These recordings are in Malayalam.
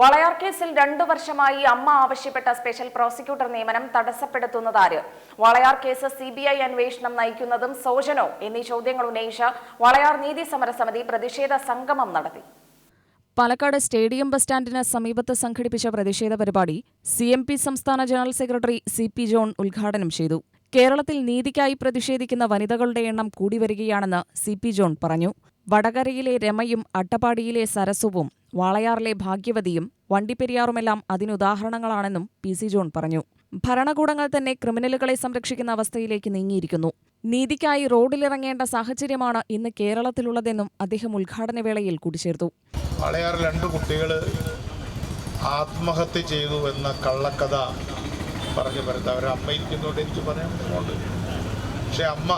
വളയാർ കേസിൽ രണ്ടു വർഷമായി അമ്മ ആവശ്യപ്പെട്ട സ്പെഷ്യൽ പ്രോസിക്യൂട്ടർ നിയമനം തടസ്സപ്പെടുത്തുന്നതാര് Walayar case C B I അന്വേഷണം നയിക്കുന്നതും സോജനോ എന്നീ ചോദ്യങ്ങൾ ഉന്നയിച്ച് വളയാർ നീതി സമരസമിതി പ്രതിഷേധ സംഗമം നടത്തി. പാലക്കാട് സ്റ്റേഡിയം ബസ് സ്റ്റാൻഡിന് സമീപത്ത് സംഘടിപ്പിച്ച പ്രതിഷേധ പരിപാടി സി എം പി സംസ്ഥാന general secretary C P John ഉദ്ഘാടനം ചെയ്തു. കേരളത്തിൽ നീതിക്കായി പ്രതിഷേധിക്കുന്ന വനിതകളുടെ എണ്ണം കൂടി വരികയാണെന്ന് സി പി ജോൺ പറഞ്ഞു. വടകരയിലെ രമയും അട്ടപ്പാടിയിലെ സരസുവും വാളയാറിലെ ഭാഗ്യവതിയും വണ്ടിപ്പെരിയാറുമെല്ലാം അതിനുദാഹരണങ്ങളാണെന്നും പി സി ജോൺ പറഞ്ഞു. ഭരണകൂടങ്ങൾ തന്നെ ക്രിമിനലുകളെ സംരക്ഷിക്കുന്ന അവസ്ഥയിലേക്ക് നീങ്ങിയിരിക്കുന്നു. നീതിക്കായി റോഡിലിറങ്ങേണ്ട സാഹചര്യമാണ് ഇന്ന് കേരളത്തിലുള്ളതെന്നും അദ്ദേഹം ഉദ്ഘാടനവേളയിൽ കൂട്ടിച്ചേർത്തു. വളയാർ രണ്ട് കുട്ടികൾ ആത്മഹത്യ ചെയ്തു എന്ന കള്ളക്കഥ പറഞ്ഞു വരുന്നത്. അവരെ അമ്മ എനിക്ക് പറയാൻ പക്ഷെ അമ്മ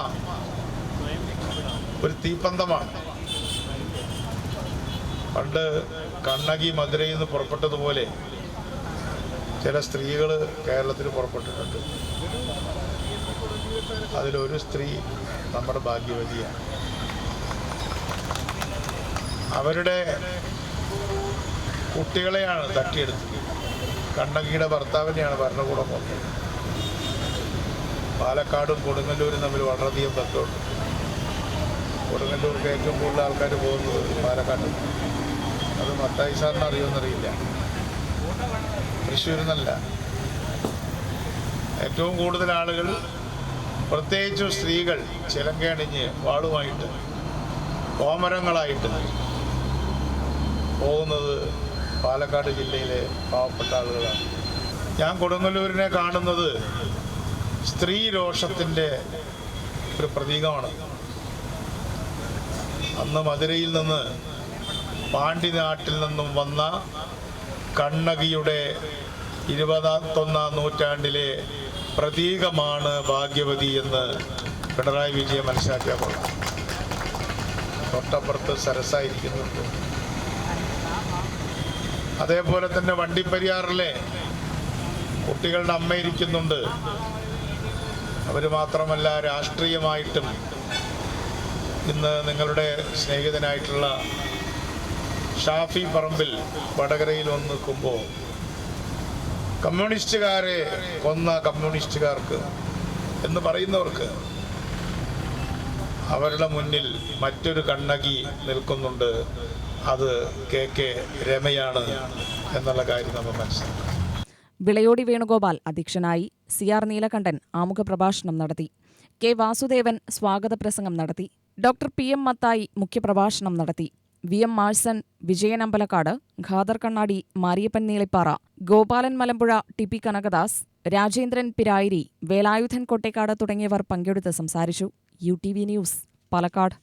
ഒരു തീപ്പന്തമാണ്. പണ്ട് കണ്ണകി മധുരയിൽ നിന്ന് പുറപ്പെട്ടതുപോലെ ചില സ്ത്രീകൾ കേരളത്തിൽ പുറപ്പെട്ടിട്ടുണ്ട്. അതിലൊരു സ്ത്രീ നമ്മുടെ ഭാഗ്യവതിയാണ്. അവരുടെ കുട്ടികളെയാണ് തട്ടിയെടുത്തത്. കണ്ണകിയുടെ ഭർത്താവിനെയാണ് ഭരണകൂടം പോകുന്നത് പാലക്കാടും കൊടുങ്ങല്ലൂരും തമ്മിൽ വളരെയധികം ബന്ധമുണ്ട്. കൊടുങ്ങല്ലൂർക്ക് ഏറ്റവും കൂടുതൽ ആൾക്കാർ പോകുന്നത് പാലക്കാട്ട് അത് മത്തായി സാറിന് അറിയുമെന്നറിയില്ല. തൃശ്ശൂരിൽ നിന്നല്ല ഏറ്റവും കൂടുതൽ ആളുകൾ പ്രത്യേകിച്ചും സ്ത്രീകൾ ചിലങ്കയണിഞ്ഞ് വാളുമായിട്ട് കോമരങ്ങളായിട്ട് പോകുന്നത് പാലക്കാട് ജില്ലയിലെ പാവപ്പെട്ട ആളുകളാണ്. ഞാൻ കൊടുങ്ങല്ലൂരിനെ കാണുന്നത് സ്ത്രീ രോഷത്തിന്റെ ഒരു പ്രതീകമാണ്. അന്ന് മധുരയിൽ നിന്ന് പാണ്ഡിനാട്ടിൽ നിന്നും വന്ന കണ്ണകിയുടെ ഇരുപത്തൊന്നാം നൂറ്റാണ്ടിലെ പ്രതീകമാണ് ഭാഗ്യവതി എന്ന് പിണറായി വിജയൻ മനസ്സിലാക്കിയാൽ കൊള്ളാം തൊട്ടപ്പുറത്ത് സരസായിരിക്കുന്നുണ്ട്. അതേപോലെ തന്നെ വണ്ടിപ്പെരിയാറിലെ കുട്ടികളുടെ അമ്മ ഇരിക്കുന്നുണ്ട്. അവർ മാത്രമല്ല രാഷ്ട്രീയമായിട്ടും ഇന്ന് നിങ്ങളുടെ സ്നേഹിതനായിട്ടുള്ള ഷാഫി പറമ്പിൽ വടകരയിൽ വന്ന് നിൽക്കുമ്പോൾ കമ്മ്യൂണിസ്റ്റുകാരെ കൊന്ന കമ്മ്യൂണിസ്റ്റുകാർക്ക് എന്ന് പറയുന്നവർക്ക് അവരുടെ മുന്നിൽ മറ്റൊരു കണ്ണകി നിൽക്കുന്നുണ്ട്. അത് കെ കെ രമയാണ് എന്നുള്ള കാര്യം നമ്മൾ മനസ്സിലാക്കാം വിളയോടി വേണുഗോപാൽ അധ്യക്ഷനായി സി ആർ നീലകണ്ഠൻ ആമുഖ പ്രഭാഷണം നടത്തി. കെ വാസുദേവൻ സ്വാഗത പ്രസംഗം നടത്തി. ഡോക്ടർ പി എം മത്തായി മുഖ്യപ്രഭാഷണം നടത്തി. V M Marson Vijayan Ambalakkad Khader Kannadi Mariappan Neelippara Gopalan Malampuzha T P Kanakadas Rajendran Pirayiri Velayudhan Kottekkad തുടങ്ങിയവർ പങ്കെടുത്ത് സംസാരിച്ചു. U T V news Palakkad.